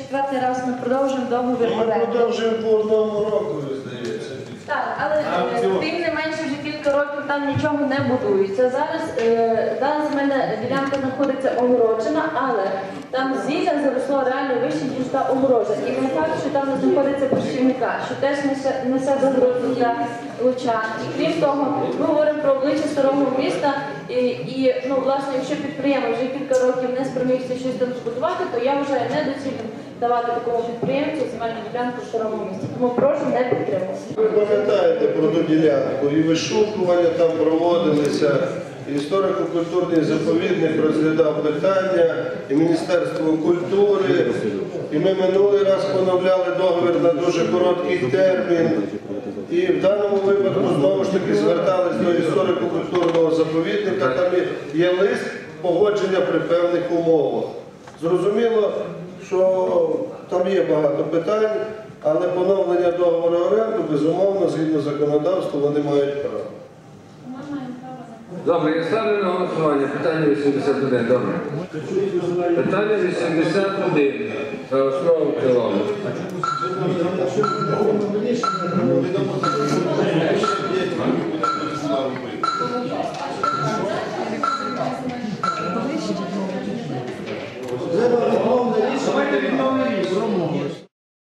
четвертий раз ми продовжуємо договір Ми оренди. продовжуємо по одному року, здається. Так, але е, тим не менше вже кілька років там нічого не будується. Зараз е, дана земельна ділянка знаходиться огороджена, але там зілля заросло реально вище, ніж та огорожа. І не факт, що там не знаходиться борщівника, що теж несе, несе загрозу для лучан. І крім того, ми говоримо старого міста. І, і ну, власне, якщо підприємець вже кілька років не спромігся щось там збудувати, то я вважаю недоцільним давати такому підприємцю земельну ділянку в старому місті. Тому прошу не підтримувати. Ви пам'ятаєте про ту ділянку, і вишукування там проводилися, історико-культурний заповідник розглядав питання, і Міністерство культури. І ми минулий раз поновляли договір на дуже короткий термін. І в даному випадку знову ж таки звертались до історико-культурного заповідника. Там є- лист погодження при певних умовах. Зрозуміло, що там є багато питань, але поновлення договору оренду, безумовно, згідно законодавства, вони мають право. Добре, я ставлю на голосування. Питання 81. Добре. Питання 81. За основу цілому. Треба відмовне рішення.